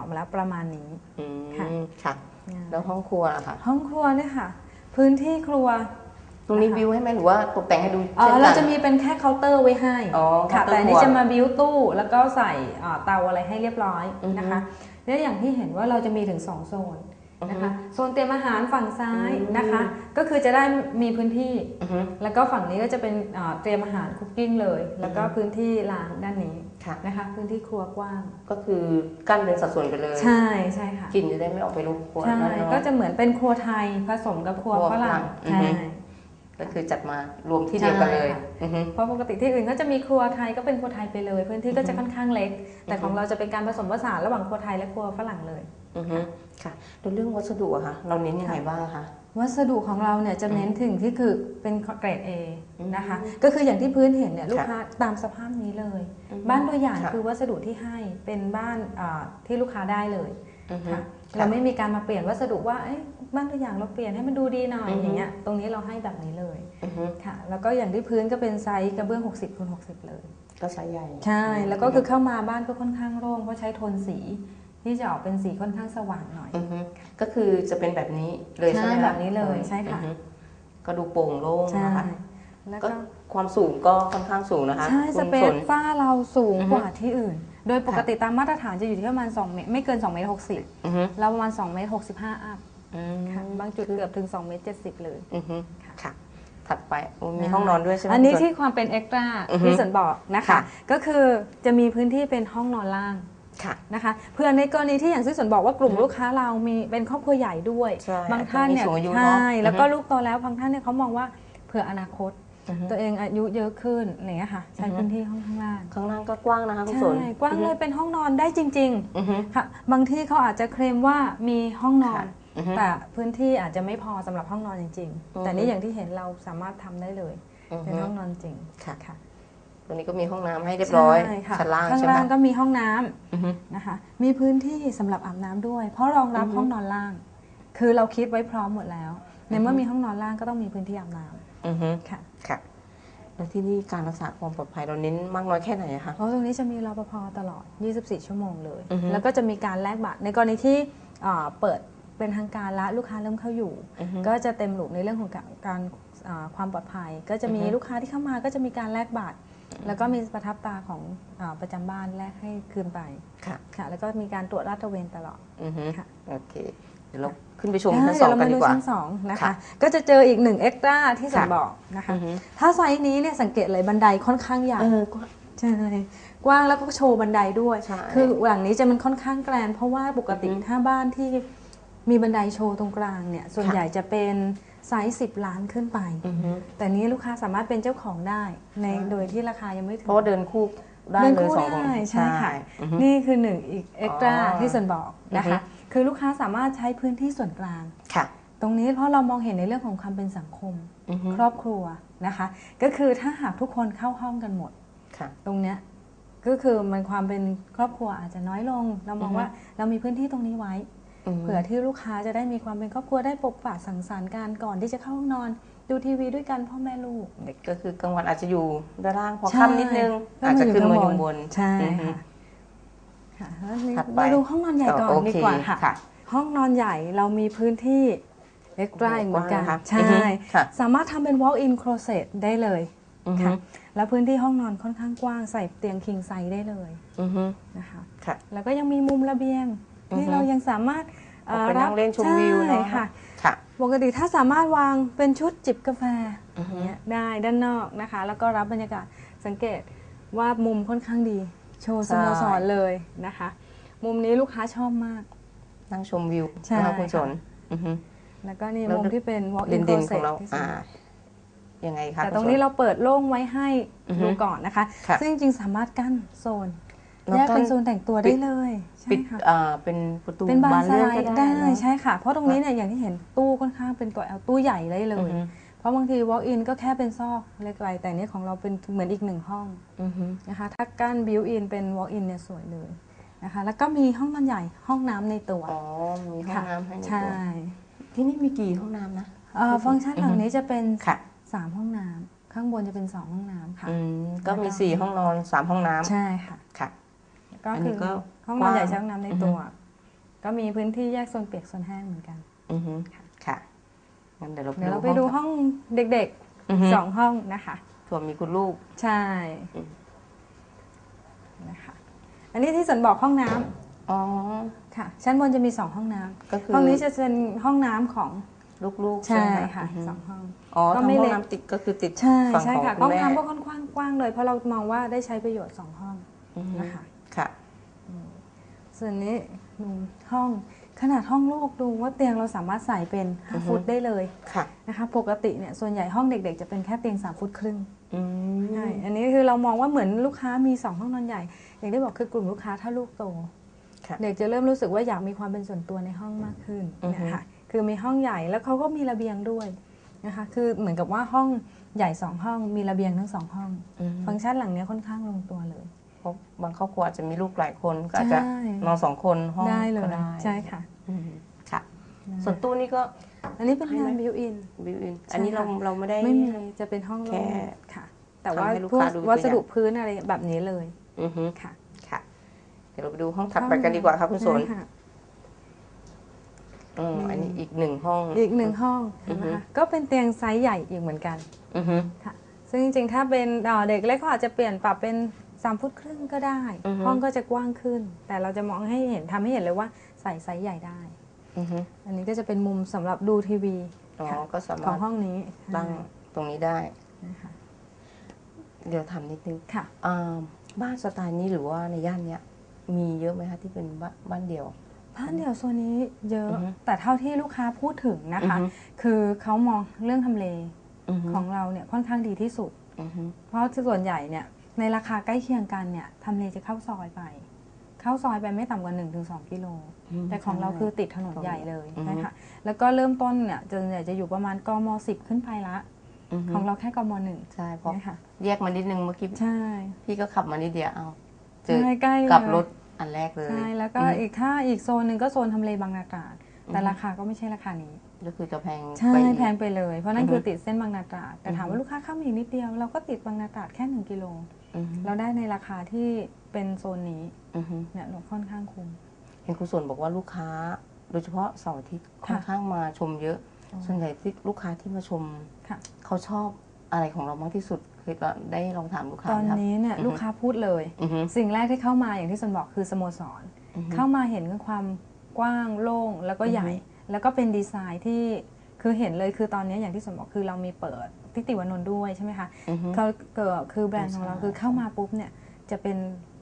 ออกมาแล้วประมาณนี้อืมค่ะ ค่ะ แล้วห้องครัวล่ะคะห้องครัวเนี่ยค่ะ พื้นที่ครัว ตรงนี้นะคะวิวให้ไหมหรือว่าตกแต่งให้ดูเอ่อเช่นเรากันจะมีเป็นแค่เคาน์เตอร์ไว้ให้อ๋อค่ะ เคาน์เตอร์แต่อันนี้ครัวจะมาบิวตู้แล้วก็ใส่เอ่อเตาอะไรให้เรียบร้อยอือฮึนะคะ และอย่างที่เห็นว่าเราจะมีถึง 2 โซน นะคะโซนเตรียมอาหารฝั่งซ้ายอืมนะคะ ก็คือจะได้มีพื้นที่อือฮึแล้วก็ฝั่งนี้ก็จะเป็นเอ่อเตรียมอาหารคุกกิ้งเลย แล้วก็อือฮึพื้นที่ล้างด้านนี้ค่ะนะคะพื้นที่ครัวกว้าง ก็คือกั้นเป็นสัดส่วนกันเลย ใช่ใช่ค่ะกลิ่นจะได้ไม่ออกไปรบกวนใช่ด้านนอกก็จะเหมือนเป็นครัวไทยผสมกับครัวครัวฝรั่งฝรั่งใช่อือฮึก็คือจัดมารวมที่เดียวกันเลยใช่ค่ะอือฮึเพราะปกติที่อื่นก็จะมีครัวไทยก็เป็นครัวไทยไปเลย พื้นที่ก็จะอือฮึค่อนข้างเล็ก แต่อือฮึของเราจะเป็นการผสมผสานระหว่างครัวไทยและครัวฝรั่งเลย อือฮึค่ะแล้วเรื่องวัสดุอะคะเราเน้นยังไงบ้างคะ วัสดุของเราเนี่ยจะเน้นถึงที่คือเป็นเกรด A อืมนะคะ ก็คืออย่างที่พื้นเห็นเนี่ยลูกค่ะค้าตามสภาพนี้เลยอืมบ้านตัวอย่างค่ะคือวัสดุที่ให้เป็นบ้านอ่าที่ลูกค้าได้เลยอือฮึค่ะค่ะเราไม่มีการมาเปลี่ยนวัสดุว่าเอ้ยบ้านตัวอย่างเราเปลี่ยนให้มันดูดีหน่อยอือฮึอย่างเงี้ยตรงนี้เราให้แบบนี้เลยอือฮึค่ะ แล้วก็อย่างที่พื้นก็เป็นไซส์กระเบื้อง 60คูณ60 เลย ก็ใช้ใหญ่ ใช่ แล้วก็คือเข้ามาบ้านก็ค่อนข้างโล่งเพราะใช้โทนสี ที่จะออกเป็นสีค่อนข้างสว่างหน่อย อือฮึก็คือจะเป็นแบบนี้เลยใช่ไหมใช่คะแบบนี้เลยใช่ค่ะ อือฮึก็ดูโปร่งโล่งใช่นะคะแล้วก็ก็ความสูงก็ค่อนข้างสูงนะคะใช่คุสณเปฝซนฝ้าเราสูงอือฮึกว่าที่อื่น โดยปกติตามมาตรฐานจะอยู่ที่ประมาณ2เมตรไม่เกิน2เมตร60อือฮึเราประมาณ2เมตร65อัพอืมค่ะบางจุดเกือบถึง2เมตร70 เลย อือฮึค่ะ ถัดไปโอ้มีห้องนอนด้วยใช่ไหมอันนี้คุณฝที่ความเป็นเอ็กตร้าอือฮึที่สนบอกนะคะ ค่ะก็คือจะมีพื้นที่เป็นห้องนอนล่าง ค่ะนะคะเพื่อในกรณีที่อย่างที่สนบอกว่ากลุ่มอือฮึลูกค้าเรามีเป็นครอบครัวใหญ่ด้วย ใช่บางท่านเนี่ยอาจจะมีสูงอายุเนอะใช่แล้วก็อือฮึ ลูกโตแล้วบางท่านเนี่ยเขามองว่าเผื่ออนาคต อือฮึ ตัวเองอายุเยอะขึ้นอะไรอย่างเงี้ยค่ะใช้อือฮึ พื้นที่ห้องข้างล่างข้างล่างก็กว้างนะคะคุณใช่ฝนกว้างเลยเป็นห้องนอนได้จริง อือฮึ ๆ ค่ะ บางที่เขาอาจจะเคลมว่ามีห้องนอน ค่ะอือฮึแต่พื้นที่อาจจะไม่พอสำหรับห้องนอนจริง อือฮึ ๆ แต่นี่อย่างที่เห็นเราสามารถทำได้เลย อือเป็นฮึห้องนอนจริงค่ะ ค่ะตัวนี้ก็มีห้องน้ำให้เรียบร้อยใช่ค่ะชั้นล่างข้างใช่ไหม ล่างก็มีห้องน้ำอือฮึนะคะ มีพื้นที่สำหรับอาบน้ำด้วย เพราะรองรับอือฮึห้องนอนล่าง คือเราคิดไว้พร้อมหมดแล้ว ในเมื่ออฮึ มีห้องนอนล่างก็ต้องมีพื้นที่อาบน้อือฮึำค่ะ ค่ะ แล้วที่นี่การรักษาความปลอดภัยเราเน้นมากน้อยแค่ไหนอะคะ เพราะตรงนี้จะมีรปภตลอด 24 ชั่วโมงเลย อือฮึแล้วก็จะมีการแลกบัตร ในกรณีที่อ่าเปิดเป็นทางการและลูกค้าเริ่มเข้าอยู่ อือฮึก็จะเต็มหลุมในเรื่องของการการอ่าความปลอดภัย ก็จะมีอือฮึ ลูกค้าที่เข้ามาก็จะมีการแลกบัตร แล้วก็มีประทับตาของอาประจำบ้านแลกให้คืนไปค่ะค่ะ แล้วก็มีการตรวจลาดตระเวนตลอดอือฮึค่ะโอเคเดี๋ยวเราขึ้นไปชมอ่าชั้นสองเดี๋ยวเรากันมาดีดูกว่าชั้นสองนะคะค่ะก็จะเจออีกหนึ่งเอ็กตร้าที่สันค่ะบอกนะคะอือฮึถ้าไซส์นี้เนี่ยสังเกตเลยบันไดค่อนข้างใหญ่เออก็ใช่กว้างแล้วก็โชว์บันไดด้วยใช่คือหลังนี้จะมันค่อนข้างแกรนเพราะว่าปกติอือฮึถ้าบ้านที่มีบันไดโชว์ตรงกลางเนี่ย ส่วนค่ะใหญ่จะเป็น ไซส์สิบล้านขึ้นไป อือฮึแต่นี้ลูกค้าสามารถเป็นเจ้าของได้ในใช่โดยที่ราคายังไม่ถึง เพราะว่าเดินคู่ได้เดินเลยคู่สองคนได้ใช่ค่ะอือฮึ นี่คือหนึ่งอีกเอ็กตร้าอ๋อที่สันบอกนะคะอือฮึคือลูกค้าสามารถใช้พื้นที่ส่วนกลาง ค่ะตรงนี้เพราะเรามองเห็นในเรื่องของความเป็นสังคม อือฮึครอบครัวนะคะ ก็คือถ้าหากทุกคนเข้าห้องกันหมด ค่ะ ตรงเนี้ยก็คือมันความเป็นครอบครัวอาจจะน้อยลง เรามองอือฮึ ว่าเรามีพื้นที่ตรงนี้ไว้ เผื่อที่ลูกค้าจะได้มีความเป็นครอบครัวได้ปกปะสังสรรค์กันก่อนที่จะเข้าห้องนอน ดูทีวีด้วยกันพ่อแม่ลูก เด็กก็คือกลางวันอาจจะอยู่ด้านล่างพอใช่ค่ำนิดนึงก็อาจจะขึ้นมาข้อยู่บนใช่อือฮึค่ะค่ะแล้วนี่ถัดไปมาดูห้องนอนใหญ่ก่อนโอดีเคกว่าค่ะค่ะ ห้องนอนใหญ่เรามีพื้นที่เล็กใกล้เหมือนกันกว้างนะคะใช่อือฮึค่ะสามารถทำเป็น walk in closet ได้เลยอือฮึค่ะแล้วพื้นที่ห้องนอนค่อนข้างกว้างใส่เตียง king size ได้เลยอือฮึนะคะค่ะแล้วก็ยังมีมุมระเบียงอือ ที่ฮึเรายังสามารถออกไปนั่งเล่นชมวิวเนอะใช่ค่ะค่ะปกติถ้าสามารถวางเป็นชุดจิบกาแฟอือฮึเนี้ยได้ด้านนอกนะคะ แล้วก็รับบรรยากาศสังเกตว่ามุมค่อนข้างดี โชว์สโมสรเลยนะคะ มุมนี้ลูกค้าชอบมาก นั่งชมวิวใช่นะคะคุณสค่ะนอือฮึแล้วก็นี่แล้วมุมที่เป็น walk ดิ in นดินๆข closet องเราที่สุดอ่ายังไงคะแต่คุณตรงสนี้เราเปิดโล่งไว้ให้อือฮึดูก่อนนะคะค่ะซึ่งจริงๆสามารถกั้นโซน แล้วแยกเป็นกั้นโซนแต่งตัวปิได้ดเลยใช่ปิดค่ะอ่าเป็นประตูเป็นบานสเลื่อนไลก็ด์ได้ได้เนอะ ใช่ค่ะ เพราะตรงนี้เนี่ยอย่างที่เห็นตู้ค่อนข้างเป็นตัว L ตู้ใหญ่ได้เลอือยฮึ เพราะบางที walk in ก็แค่เป็นซอกเล็กๆแต่เนี้ของเราเป็นเหมือนอีกหนึ่งห้องอือฮึนะคะ ถ้ากั้น built in เป็น walk in เนี่ยสวยเลยนะคะ แล้วก็มีห้องนอนใหญ่ห้องน้ำในตัวอ๋อมีห้องน้ำให้ในใช่ตัวที่นี่มีกี่ห้องน้ำนะ เอ่อฟังก์ชันหลังนี้จะเป็นค่ะ3ห้องน้ำข้างบนจะเป็น2ห้องน้ำค่ะ อืมก็มีแล้วก็ สี่ห้องนอนสามห้องน้ำใช่ค่ะ ค่ะ ก็อันนี้คือก็ห้องนอนใหญ่กว้างใช้ห้องน้ำในตัว ก็มีพื้นที่แยกโซนเปียกโซนแห้งเหมือนกันอือฮึค่ะงั้นเดี๋ยวเราเดี๋ยวเราไปดูห้องเด็กอือฮึๆสองห้องนะคะถั่วมีคุณลูกใช่อืมนะคะอันนี้ที่สนบอกห้องน้ำอ๋อค่ะ ชั้นบนจะมีสองห้องน้ำก็คือห้องนี้จะเป็นห้องน้ำของลูกๆใช่ไหมค่ะอือฮึสองห้องอ๋อก็ทำไม่ห้อเล็งกน้ำติดก็คือติดใช่ฝั่งใช่ของค่ะคุห้อณงแม่น้ำก็ค่อนข้างกว้างเลยเพราะเรามองว่าได้ใช้ประโยชน์สองห้องอือฮึนะคะ ค่ะ ส่วนนี้ดูห้องขนาดห้องลูกดูว่าเตียงเราสามารถใส่เป็นอือฮึ5ฟุตได้เลยค่ะนะคะปกติเนี่ยส่วนใหญ่ห้องเด็ก ๆ จะเป็นแค่เตียง 3 ฟุตครึ่งอืมใช่อันนี้คือเรามองว่าเหมือนลูกค้ามี 2 ห้องนอนใหญ่ อย่างที่บอกคือกลุ่มลูกค้าถ้าลูกโต ค่ะ เด็กจะเริ่มรู้สึกว่าอยากมีความเป็นส่วนตัวในห้องมากขึ้นอือฮึ นะคะคือมีห้องใหญ่แล้วเขาก็มีระเบียงด้วยนะคะคือเหมือนกับว่าห้องใหญ่สองห้องมีระเบียงทั้งสองห้อง อืมฟังก์ชันหลังเนี้ยค่อนข้างลงตัวเลย เพราะบางครอบครัวอาจจะมีลูกหลายคนก็อาจจะใช่ นอนสองคนห้องได้เลยก็ได้ใช่ค่ะ อืมค่ะนะคะส่วนตู้นี่ก็ อันนี้เป็นให้งานไหม บิวอิน บิวอินใช่อันนี้เราค่ะ เราไม่ได้ ไม่มีจะเป็นห้องแค่โล่งค่ะ แต่ว่าทำให้ลูกพวกค้าดูตัววัสดุอย่างพื้นอะไรแบบนี้เลยอือฮึค่ะค่ะ เดี๋ยวเราไปดูห้องถัดไปกันดีกว่าครับคุณสนใช่ค่ะ อืมอันนี้อีกหนึ่งห้อง อีกหนึ่งห้องอือฮึ นะคะก็เป็นเตียงไซส์ใหญ่อีกเหมือนกัน อือฮึค่ะซึ่งจริงๆ ถ้าเป็นเอ่อเด็กเล็กก็อาจจะเปลี่ยนปรับเป็น 3ฟุตครึ่งก็ได้ อือฮึ ห้องก็จะกว้างขึ้น แต่เราจะมองให้เห็นทำให้เห็นเลยว่าใส่ไซส์ใหญ่ได้ อือฮึอันนี้ก็จะเป็นมุมสำหรับดูทีวีอ๋อค่ะก็สาขอมางรถห้องนี้ตั้งตรงนี้ได้ นะคะเดี๋ยวถามนิดนึงค่ะ อ่าบ้านสไตล์นี้หรือว่าในย่านเนี้ยมีเยอะไหมคะที่เป็นบ้านบ้านเดี่ยว บ้านเดี่ยวโซนนี้เยอะ อือฮึ แต่เท่าที่ลูกค้าพูดถึงนะคะอือฮึคือเขามองเรื่องทำเลอือฮึของเราเนี่ยค่อนข้างดีที่สุดอือฮึเพราะส่วนใหญ่เนี่ย ในราคาใกล้เคียงกันเนี่ยทำเลจะเข้าซอยไป เข้าซอยไปไม่ต่ำกว่า 1-2 กิโลมแต่ของเราคือติดถนนตรงใหญ่เลยอือฮึนะคะแล้วก็เริ่มต้นเนี่ยจะเนี่ยจะอยู่ประมาณกม10ขึ้นไปละฮึของเราแค่กมหนึ่งใช่เพราะนะคะแยกมานิดนึงเมื่อกี้ใช่พี่ก็ขับมานิดเดียวเอาเจอใช่ใกล้เลยกลับรถอันแรกเลยใช่แล้วก็อืมอีกถ้าอีกโซนหนึ่งก็โซนทำเลบางนาตราดแต่อือฮึราคาก็ไม่ใช่ราคานี้ ก็คือจะแพงใช่ไปอีกแพงไปเลย เพราะนั่นอือฮึคือติดเส้นบางนาตราดแต่ถามอือฮึว่าลูกค้าเข้ามาอีกนิดเดียว เราก็ติดบางนาตราดแค่หนึ่งกิโลอือฮึเราได้ในราคาที่เป็นโซนนี้อือฮึเนี่ยเราค่อนข้างคุ้มเห็นคุณส่วนบอกว่าลูกค้า โดยเฉพาะเสาร์อาทิตย์ค่อนข้างมาชมเยอะ ส่วนใหญ่ที่ลูกค้าที่มาชมค่ะเขาชอบอะไรของเรามากที่สุดเคยได้ลองถามลูกค้าตอนไหมครับนี้เนี่ยอือฮึลูกค้าพูดเลยอือฮึสิ่งแรกที่เข้ามาอย่างที่สนบอกคือสโมสรอือฮึเข้ามาเห็นความกว้างโล่งแล้วก็ใหญ่อือฮึ แล้วก็เป็นดีไซน์ที่คือเห็นเลยคือตอนนี้อย่างที่สนบอกคือเรามีเปิดทิติวานนท์ด้วยใช่ไหมคะอือฮึเขาเกิดคือแบรนด์ของเราใช่คือเข้ามาปุ๊บเนี่ยจะเป็น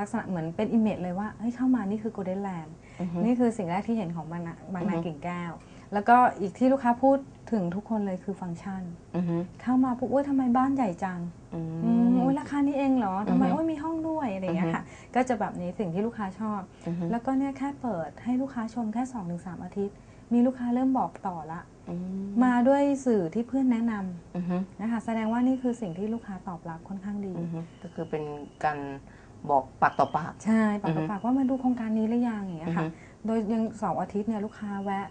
ลักษณะเหมือนเป็นอิมเมจเลยว่าเฮ้ยเข้ามานี่คือโกลเด้นแลนด์อือฮึนี่คือสิ่งแรกที่เห็นของบางนาบางนาอือฮึกิ่งแก้ว แล้วก็อีกที่ลูกค้าพูดถึงทุกคนเลยคือฟังก์ชันอือฮึเข้ามาปุ๊บอุ้ยทำไมบ้านใหญ่จังอือืมมอุ้ยราคานี้เองเหรอทำไมอือฮึอุ้ยมีห้องด้วยอะไรอย่างเงี้ยค่ะ ก็จะแบบนี้สิ่งที่ลูกค้าชอบอือฮึแล้วก็เนี่ยแค่เปิดให้ลูกค้าชมแค่ 2-3 อาทิตย์ มีลูกค้าเริ่มบอกต่อละอืมาด้วยสื่อที่เพื่อนแนะนำอือฮึนะคะแสดงว่านี่คือสิ่งที่ลูกค้าตอบรับค่อนข้างดีอือฮึก็คือเป็นการบอกปากต่อปาก ใช่ปากอือฮึต่อปากว่ามาดูโครงการนี้หรือยังอย่างเงี้ยค่ะอือฮึโดยยังเสาร์อาทิตย์เนี่ยลูกค้าแวะ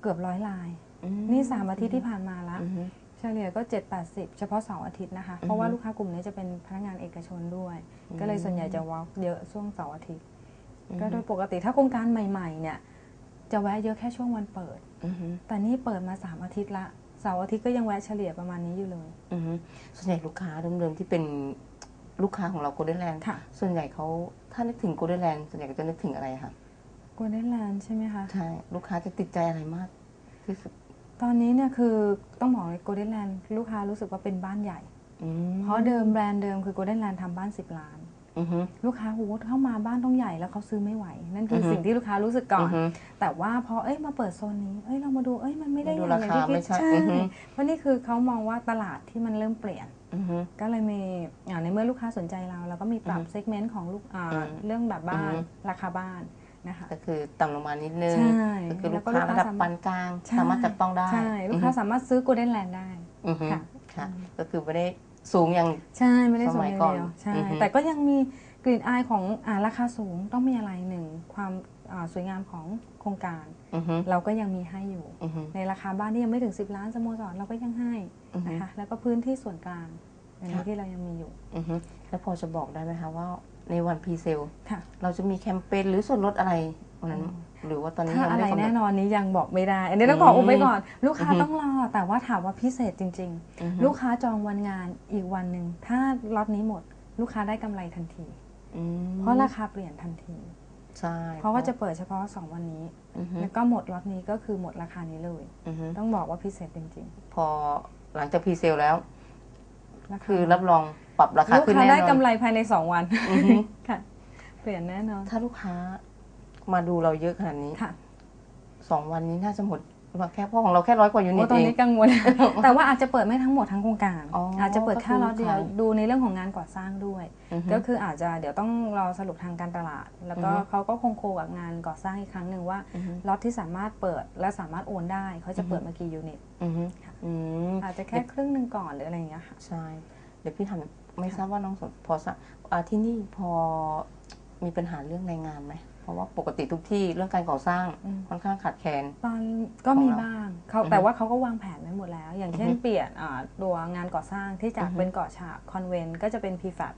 เกือบร้อยลายอืนี่3อาทิตย์ที่ผ่านมาละอือฮึเฉลี่ยก็ 7-80 เฉพาะเสาร์อาทิตย์นะคะอือฮึเพราะว่าลูกค้ากลุ่มนี้จะเป็นพนักงานเอกชนด้วยอืมก็เลยส่วนใหญ่จะวอล์กเยอะช่วงเสาร์อาทิตย์อือฮึก็โดยปกติถ้าโครงการใหม่ ๆ เนี่ย จะแวะเยอะแค่ช่วงวันเปิดอือฮึแต่นี่เปิดมา3อาทิตย์ละ เสาร์อาทิตย์ก็ยังแวะเฉลี่ยประมาณนี้อยู่เลยอือฮึส่วนใหญ่ลูกค้าเดิมๆที่เป็นลูกค้าของเราโกลเด้นแลนด์ค่ะส่วนใหญ่เขาถ้านึกถึงโกลเด้นแลนด์ส่วนใหญ่ก็จะนึกถึงอะไรคะโกลเด้นแลนด์ใช่ไหมคะ ใช่ ลูกค้าจะติดใจอะไรมากที่สุด ตอนนี้เนี่ยคือต้องบอกเลยโกลเด้นแลนด์ลูกค้ารู้สึกว่าเป็นบ้านใหญ่อืมเพราะเดิมแบรนด์เดิมคือโกลเด้นแลนด์ทำบ้าน10ล้านอือฮึ ลูกค้าโหเข้ามาบ้านต้องใหญ่แล้วเขาซื้อไม่ไหว นั่นคือออฮึสิ่งที่ลูกค้ารู้สึกก่อนฮึแต่ว่าพอเอ้ยมาเปิดโซนนี้เอ้ยเรามาดูเอ้ยมันไม่ได้มาดูอย่างอย่างที่ราคาไม่คิดใช่ใช่อือฮึเพราะนี่คือเขามองว่าตลาดที่มันเริ่มเปลี่ยนอือฮึก็เลยมีอ่าในเมื่อลูกค้าสนใจเราเราก็มีปรับอือฮึเซกเมนต์ของลูกอ่าอืมเรื่องแบบบ้านอือฮึราคาบ้านนะคะก็คือต่ำลงมานิดนึงใช่ก็คือแล้ลูวกก็ค้าลูกค้าระดับสามารถปานกลางใช่สามารถจับต้องได้ใช่ลูกค้าสามารถซื้อโกลเด้นแลนด์ได้อือฮึค่ะค่ะอืมก็คือไม่ได้ สูงอย่าง ใช่ไม่ได้สสูงมัยอย่างก่อนเดียวใช่อือฮึ แต่ก็ยังมีกลิ่นอายของอ่าราคาสูงต้องมีอะไรหนึ่งความอ่าสวยงามของโครงการ อือฮึเราก็ยังมีให้อยู่ อือฮึ ในราคาบ้านที่ยังไม่ถึง 10 ล้านสโมสรเราก็ยังให้อือฮึนะคะ แล้วก็พื้นที่ส่วนกลางอันนี้ค่ะ ที่เรายังมีอยู่อือฮึแล้วพอจะบอกได้ไหมคะว่าในวันพรีเซลค่ะ เราจะมีแคมเปญหรือส่วนลดอะไร วันนั้น หรือว่าตอนนี้ถ้ายังอะไรไม่ได้กำหนแน่ดนอนนี้ยังบอกไม่ได้ อันนี้ต้องขออุบไว้ก่อน ลูกค้าอือฮึต้องรอ แต่ว่าถามว่าพิเศษจริง อือฮึ ๆ ลูกค้าจองวันงานอีกวันหนึ่ง ถ้าล็อตนี้หมด ลูกค้าได้กำไรทันที อืมเพราะราคาเปลี่ยนทันที ใช่เพราะว่าจะเปิดเฉพาะ 2 วันนี้ อือฮึแล้วก็หมดล็อตนี้ก็คือหมดราคานี้เลย อือฮึต้องบอกว่าพิเศษจริงพอหลังจากพรีเซลแล้ว ๆราาคือรับรองปรับราคาลูกขึ้นค้าแน่ได้นอนกำไรภายใน 2 วัน อือฮึค่ะ เปลี่ยนแน่นอน ถ้าลูกค้า มาดูเราเยอะขนาดนี้ค่ะสองวันนี้น่าจะหมดแค่เพราะของเราแค่ร้อยกว่ายูนิโอ้ตตอนเอง นี้กังวล แต่ว่าอาจจะเปิดไม่ทั้งหมดทั้งโครงการ อ๋อออาจจะเปิดแค่ล็อตเดียวก็คือขายดูในเรื่องของงานก่อสร้างด้วย อือฮึก็คืออาจจะเดี๋ยวต้องรอสรุปทางการตลาด แล้วก็อือฮึเขาก็คงโคกับงานก่อสร้างอีกครั้งหนึ่งว่าอือฮึ ล็อตที่สามารถเปิดและสามารถโอนได้เขาจะอือฮึเปิดมากี่ยูนิตอือฮึค่ะอืมอาจจะแค่ครึ่งหนึ่งก่อนหรืออะไรอย่างเงี้ยค่ะ ใช่เดี๋ยวพี่ทำไม่ทราบว่าน้องสนพอทราบอ่าที่นี่พอมีปัญหาเรื่องแรงงานไหมเพ ราะว่าปกติทุกที่เรื่องการก่อสร้างอืม ค่อนข้างขาดแคลน ตอนก็มีของเราบ้างเขาอือฮึแต่ว่าเขาก็วางแผนไว้หมดแล้ว อย่างเช่นอือฮึเปลี่ยนอ่าตัวงานก่อสร้างที่จากอือฮึเป็นก่อฉาบคอนเวนต์ก็จะเป็น p f a t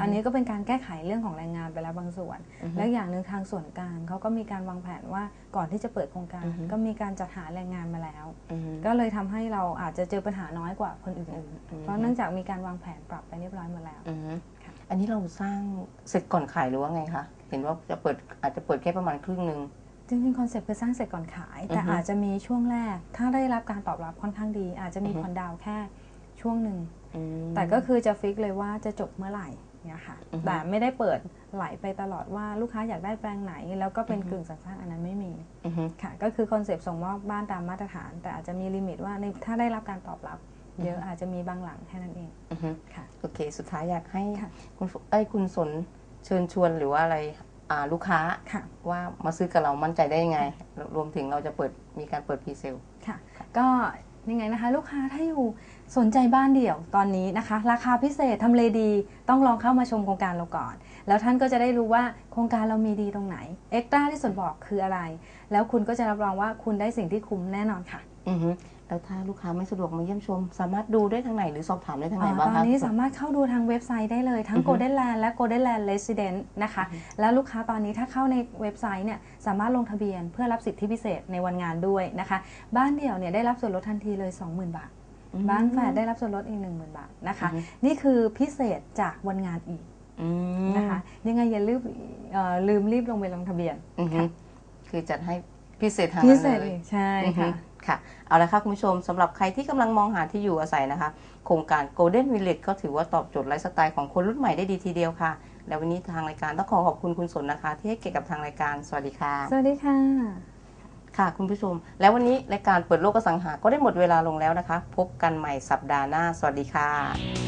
อันนี้ก็เป็นการแก้ไขเรื่องของแรงงานไปแล้วบางส่วน อือฮึ และอย่างหนึ่งทางส่วนกลางเขาก็มีการวางแผนว่าก่อนที่จะเปิดโครงการ อือฮึ ก็มีการจัดหาแรงงานมาแล้ว อือฮึก็เลยทำให้เราอาจจะเจอปัญหาน้อยกว่าคนอื่นอืมๆเพราะเนื่องจากมีการวางแผนปรับไปเรียบร้อยหมดแล้ว อือฮึค่ะ อันนี้เราสร้างเสร็จก่อนขายหรือว่าไงคะเห็นว่าจะเปิดอาจจะเปิดแค่ประมาณครึ่งหนึ่ง จริงๆคอนเซ็ปต์คือสร้างเสร็จก่อนขาย แต่อือฮึอาจจะมีช่วงแรก ถ้าได้รับการตอบรับค่อนข้างดี อาจจะมีอือฮึ ผ่อนดาวน์แค่ช่วงหนึ่ง อืม แต่ก็คือจะฟิกเลยว่าจะจบเมื่อไหร่เนี่ยค่ะ อือฮึแต่ไม่ได้เปิดไหลไปตลอดว่าลูกค้าอยากได้แปลงไหน แล้วก็เป็นอือฮึ กึ่งสัญชาติอันนั้นไม่มีอือฮึค่ะ ก็คือคอนเซปต์ส่งมอบบ้านตามมาตรฐาน แต่อาจจะมีลิมิตว่าในถ้าได้รับการตอบรับ เยอะอาจจะมีบางหลังแค่นั้นเองอือฮึค่ะ โอเค สุดท้ายอยากให้ค่ะคุณฝเอ้ยคุณสนเชิญชวนหรือว่าอะไรอ่าลูกค้าค่ะ ว่ามาซื้อกับเรามั่นใจได้ยังไง รวมถึงเราจะเปิดมีการเปิดพรีเซล ค่ะ ก็ยังไงนะคะลูกค้าถ้าอยู่สนใจบ้านเดี่ยวตอนนี้นะคะ ราคาพิเศษทำเลดีต้องลองเข้ามาชมโครงการเราก่อน แล้วท่านก็จะได้รู้ว่าโครงการเรามีดีตรงไหนเอ็กตร้าที่สนบอกคืออะไร แล้วคุณก็จะรับรองว่าคุณได้สิ่งที่คุ้มแน่นอนค่ะ อือฮึ แล้วถ้าลูกค้าไม่สะดวกมาเยี่ยมชม สามารถดูได้ทางไหนหรือสอบถามได้ทางไหนอ่าบ้างตอนคะนี้สามารถเข้าดูทางเว็บไซต์ได้เลยทั้งอือฮึ Golden Land และ Golden Land Resident นะคะ แล้วลูกค้าตอนนี้ถ้าเข้าในเว็บไซต์เนี่ยสามารถลงทะเบียนเพื่อรับสิทธิพิเศษในวันงานด้วยนะคะ บ้านเดี่ยวเนี่ยได้รับส่วนลดทันทีเลย 20,000 บาทอืมบ้านแฝดได้รับส่วนลดอีก 10,000 บาทนะคะอือฮึนี่คือพิเศษจากวันงานอีกอืมนะคะยังไงอย่าลืมเอ่อลืมรีบลงไปลงทะเบียนอือฮึค่ะคือจัดให้พิเศษทางพินั้นเศษเลยอีกใช่อือฮึค่ะ ค่ะ เอาละค่ะคุณผู้ชมสำหรับใครที่กำลังมองหาที่อยู่อาศัยนะคะ โครงการ Golden Village ก็ถือว่าตอบโจทย์ไลฟ์สไตล์ของคนรุ่นใหม่ได้ดีทีเดียวค่ะ แล้ววันนี้ทางรายการต้องขอขอบคุณคุณสนนะคะ ที่ให้เกียรติกับทางรายการ สวัสดีค่ะ สวัสดีค่ะ ค่ะคุณผู้ชม แล้ววันนี้รายการเปิดโลกอสังหา ก็ได้หมดเวลาลงแล้วนะคะ พบกันใหม่สัปดาห์หน้า สวัสดีค่ะ